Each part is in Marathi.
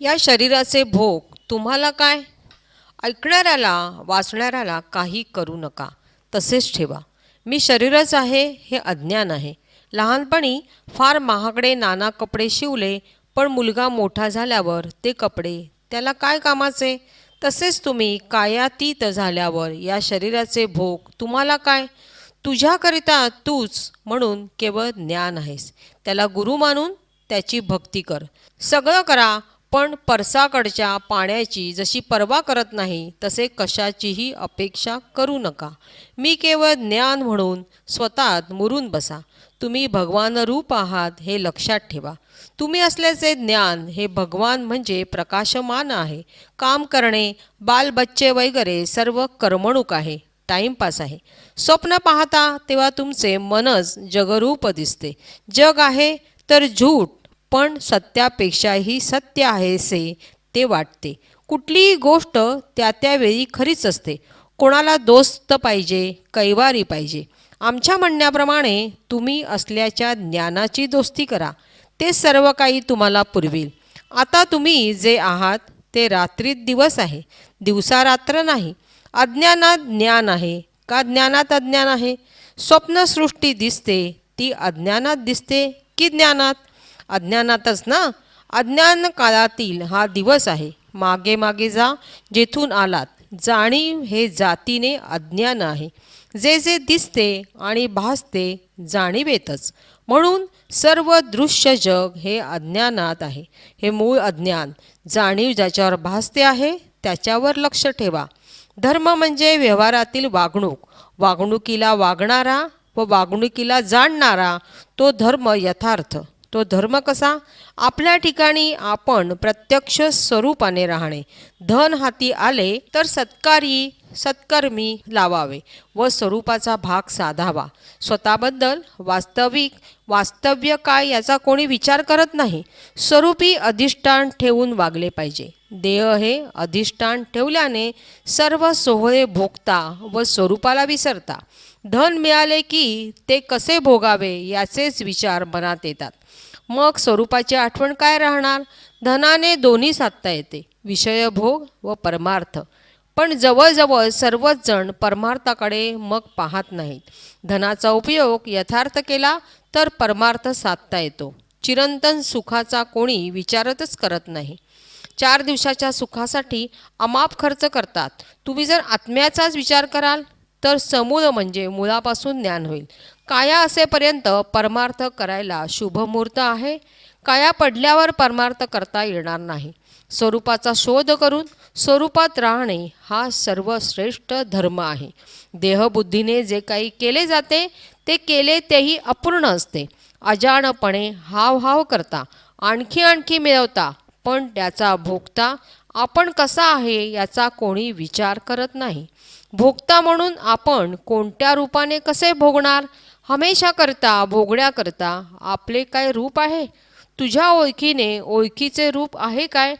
या शरीराचे भोग तुम्हाला काय? ऐकणाऱ्याला वाचणाऱ्याला काही करू नका. तसेच ठेवा. मी शरीरच आहे हे अज्ञान आहे. लहानपणी फार महागडे नाना कपडे शिवले पण मुलगा मोठा झाल्यावर ते कपडे त्याला काय कामाचे? तसेच तुम्ही कायातीत झाल्यावर या शरीराचे भोग तुम्हाला काय? तुझ्याकरिता तूच म्हणून केवळ ज्ञान आहेस. त्याला गुरु मानून त्याची भक्ती कर. सगळं करा पण परसाकडच्या पाण्याची जशी पर्वा करत नाही तसे कशाचीही अपेक्षा करू नका. मी केवळ ज्ञान म्हणून स्वतःत मुरून बसा. तुम्ही भगवान रूप आहात हे लक्षात ठेवा. तुम्ही असल्याचे ज्ञान हे भगवान म्हणजे प्रकाशमान आहे. काम करणे बालबच्चे वगैरे सर्व करमणूक आहे. टाईमपास आहे. स्वप्न पाहता तेव्हा तुमचे मनच जगरूप दिसते. जग आहे तर झूट पण सत्यापेक्षाही सत्य आहेसे ते वाटते. कुठलीही गोष्ट त्या त्यावेळी खरीच असते. कोणाला दोस्त पाहिजे कैवारी पाहिजे. आमच्या म्हणण्याप्रमाणे तुम्ही असल्याच्या ज्ञानाची दोस्ती करा. ते सर्व काही तुम्हाला पुरविल. आता तुम्ही जे आहात ते रात्रीत दिवस आहे. दिवसा रात्र नाही. अज्ञानात ज्ञान आहे. का ज्ञानात अज्ञान आहे? स्वप्नसृष्टी दिसते ती अज्ञानात दिसते की ज्ञानात? अज्ञानातच ना? अज्ञान काळातील हा दिवस आहे. मागे मागे जा जेथून आलात. जाणीव हे जातीने अज्ञान आहे. जे जे दिसते आणि भासते जाणीवेतच. म्हणून सर्व दृश्य जग हे अज्ञानात आहे. हे मूळ अज्ञान. जाणीव ज्याच्यावर भासते आहे त्याच्यावर लक्ष ठेवा. धर्म म्हणजे व्यवहारातील वागणूक. वागणुकीला वागणारा व वागणुकीला जाणणारा तो धर्म यथार्थ. तो धर्म कसा? आपल्या ठिकाणी आपण प्रत्यक्ष स्वरूपाने राहणे. धन हाती आले तर सत्कारी सत्कर्मी लावावे व स्वरूपाचा भाग साधावा. स्वतःबद्दल वास्तविक वास्तव्य काय याचा कोणी विचार करत नाही. स्वरूपी अधिष्ठान ठेवून वागले पाहिजे. देह हे अधिष्ठान ठेवल्याने सर्व सोहळे भोगता व स्वरूपाला विसरता. धन मिळाले की ते कसे भोगावे याचेच विचार मनात येतात. मग स्वरूपाची आठवण काय राहणार? धनाने दोन्ही साधता येते विषयभोग व परमार्थ. पण जवळजवळ सर्वच जण परमार्थाकडे मग पाहत नाहीत. धनाचा उपयोग यथार्थ केला तर परमार्थ साधता येतो. चिरंतन सुखाचा कोणी विचारतच करत नाही. चार दिवसाच्या सुखासाठी अमाप खर्च करतात. तुम्ही जर आत्म्याचाच विचार कराल तर समूळ म्हणजे मुळापासून ज्ञान होईल. काया असेपर्यंत परमार्थ करायला शुभमुहूर्त आहे. काया पडल्यावर परमार्थ करता येणार नाही. स्वरूपाचा शोध करून स्वरूपात राहणे हा सर्वश्रेष्ठ धर्म आहे. देहबुद्धीने जे काही केले जाते ते केले तेही अपूर्ण असते. अजाणपणे हाव हाव करता आणखी आणखी मिळवता पण त्याचा भोगता आपण कसा आहे याचा कोणी विचार करत नाही. भोगता म्हणून आपण कोणत्या रूपाने कसे भोगणार? हमेशा करता भोगण्याकरता आपले काय रूप आहे? तुझ्या ओळखीने ओळखीचे रूप आहे काय?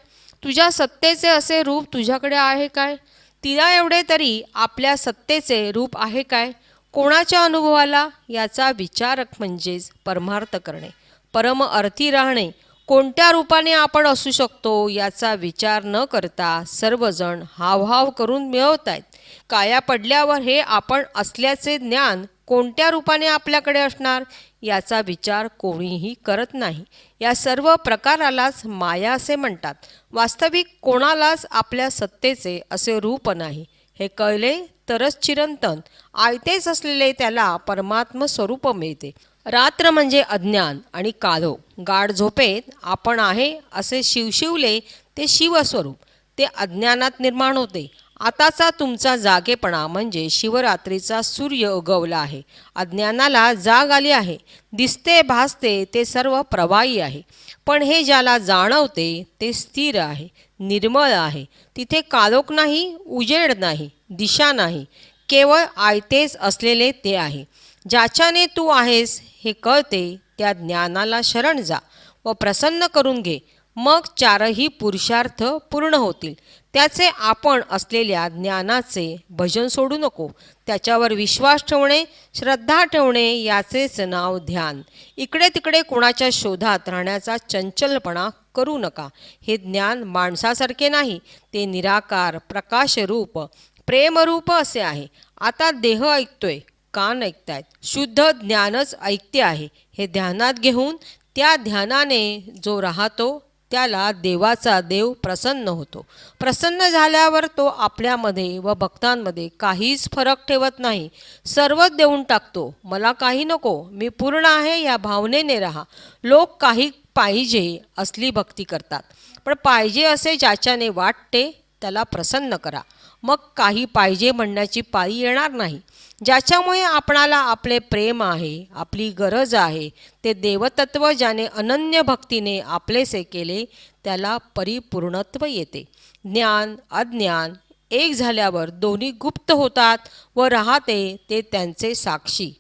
तुझ्या सत्तेचे असे रूप तुझ्याकडे आहे काय? तिला एवढे तरी आपल्या सत्तेचे रूप आहे काय? कोणाच्या अनुभवाला? याचा विचार म्हणजेच परमार्थ करणे. परम अर्थी राहणे कोणत्या रूपाने आपण असू शकतो याचा विचार न करता सर्वजण हावहाव करून मिळवत आहेत काया पडल्यावर हे आपण असल्याचे ज्ञान कोणत्या रूपाने आपल्याकडे असणार? याचा विचार कोणीही करत नाही. या सर्व प्रकारालाच माया असे म्हणतात. वास्तविक कोणालाच आपल्या सत्तेचे असे रूप नाही. हे कळले तरच चिरंतन. आयतेच असलेले त्याला परमात्म स्वरूप मिळते. रात्र म्हणजे अज्ञान आणि कालो गाढ झोपेत आपण आहे असे शिवशिवले ते शिवस्वरूप. ते अज्ञानात निर्माण होते. आताचा तुमचा जागेपणा म्हणजे शिवरात्रीचा सूर्य उगवला आहे. अज्ञानाला जाग आली आहे. दिसते भासते ते सर्व प्रवाही आहे. पण हे ज्याला जाणवते ते स्थिर आहे निर्मळ आहे. तिथे कालोक नाही उजेड नाही दिशा नाही. केवळ आयतेच असलेले ते आहे. ज्याच्याने तू आहेस हे कळते त्या ज्ञानाला शरण जा व प्रसन्न करून घे. मग चारही पुरुषार्थ पूर्ण होतील. त्याचे आपण असलेल्या ज्ञानाचे भजन सोडू नको. त्याच्यावर विश्वास ठेवणे श्रद्धा ठेवणे याचेच नाव ध्यान. इकडे तिकडे कोणाच्या शोधात राहण्याचा चंचलपणा करू नका. हे ज्ञान माणसासारखे नाही ते निराकार प्रकाशरूप प्रेमरूप असे आहे. आता देह ऐकतोय. कान ऐकतायत. शुद्ध ज्ञानच ऐकते आहे. हे ध्यानात घेऊन त्या ध्यानाने जो राहतो त्याला देवाचा देव प्रसन्न होतो. प्रसन्न झाल्यावर तो आपल्यामध्ये व भक्तांमध्ये काहीच फरक ठेवत नाही. सर्वच देऊन टाकतो. मला काही नको. मी पूर्ण आहे या भावनेने राहा. लोक काही पाहिजे असली भक्ती करतात. पण पाहिजे असे ज्याच्याने वाटते त्याला प्रसन्न करा. मग काही पाहिजे म्हणण्याची पाळी येणार नाही. ज्याच्यामुळे आपणाला आपले प्रेम आहे आपली गरज आहे ते देवतत्व ज्याने अनन्य भक्तीने आपलेसे केले त्याला परिपूर्णत्व येते. ज्ञान अज्ञान एक झाल्यावर दोन्ही गुप्त होतात व राहते ते त्यांचे साक्षी.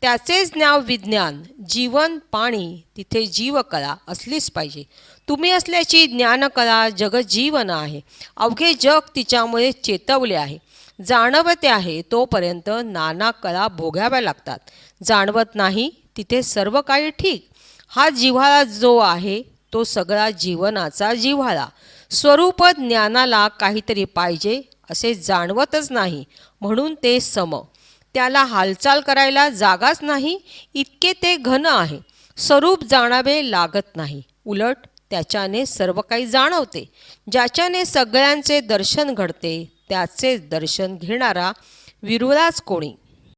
त्याचेच नाव विज्ञान जीवन पाणी तिथे जीवकला असलीच पाहिजे. तुम्ही असल्याची ज्ञानकला जगजीवन आहे. अवघे जग तिच्यामुळे चेतवले आहे. जाणवते आहे तोपर्यंत नाना कला भोगाव्या लागतात. जाणवत नाही तिथे सर्व काही ठीक. हा जिव्हाळा जो आहे तो सगळा जीवनाचा जिव्हाळा. स्वरूप ज्ञानाला काहीतरी पाहिजे असे जाणवतच नाही. म्हणून ते सम. त्याला हालचाल करायला जागाच नाही इतके ते घन आहे. स्वरूप जाणावे लागत नाही. उलट त्याच्याने सर्व काही जाणवते. ज्याच्याने सगळ्यांचे दर्शन घडते त्याचे दर्शन घेणारा विरोधाच कोणी?